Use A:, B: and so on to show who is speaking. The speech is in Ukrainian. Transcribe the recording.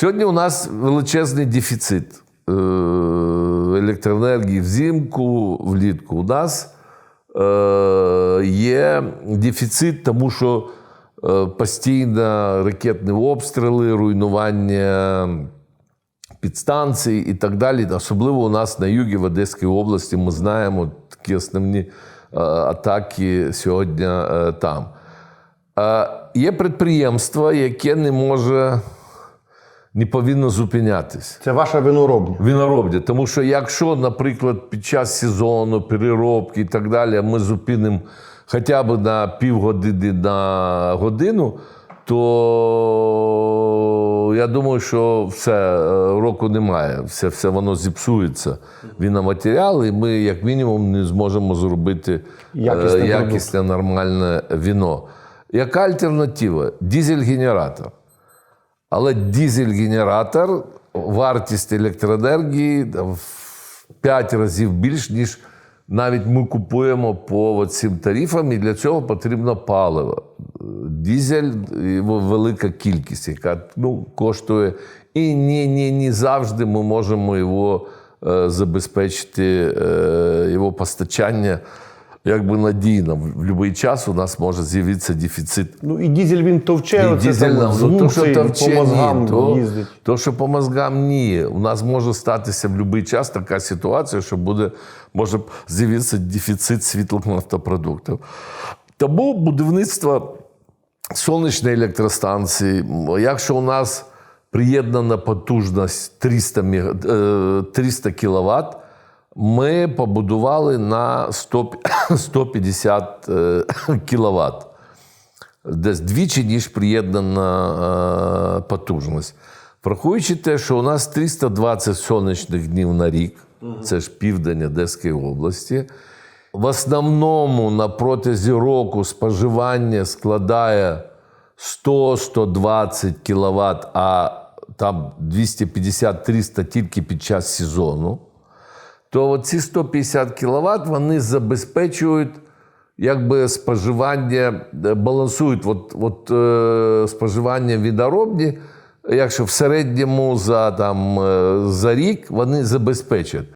A: Сьогодні у нас величезний дефіцит е, електроенергії взимку, влітку. У нас е, є дефіцит, тому що е, постійно ракетні обстріли, руйнування підстанцій і так далі. Особливо у нас на югі в Одеській області ми знаємо такі основні атаки сьогодні там. Є підприємство, яке не може, не повинно зупинятись.
B: Це ваша виноробня.
A: Виноробді. Тому що якщо, наприклад, під час сезону, переробки і так далі, ми зупинимо хоча б на півгодини на годину, то я думаю, що все е, року немає. Все, все воно зіпсується. Віноматеріал, і ми, як мінімум, не зможемо зробити е,
B: Якісний
A: якісне нормальне віно. Яка альтернатива? Дізель-генератор. Але дізель-генератор, вартість електроенергії в 5 разів більш, ніж навіть ми купуємо по цим тарифам, і для цього потрібно паливо. Дізель його велика кількість, яка ну, коштує. І не, не, не завжди ми можемо його е, забезпечити, е, його постачання якби надійно. В будь-який час у нас може з'явитися дефіцит
B: Ну і дізель він товче,
A: і дізель нам, ну, то, що товче,
B: по мозгам
A: ні, то,
B: їздить.
A: то, що по мозгам ні. У нас може статися в будь-який час така ситуація, що буде, може з'явитися дефіцит світлих нафтопродуктів. Тому будівництво сонячної електростанції, якщо у нас приєднана потужність 300, е, 300 кВт, ми побудували на 100, 150 кВт десь двічі, ніж приєднана е, потужність. Враховуючи те, що у нас 320 сонячних днів на рік, це ж південь Одеської області. В основному на протязі року споживання складає 100-120 кВт, а там 250-300 тільки під час сезону то ці 150 кВт вони забезпечують якби споживання, е, балансують от, от, е, споживання відоробні, якщо в середньому за, там, е, за рік вони забезпечать.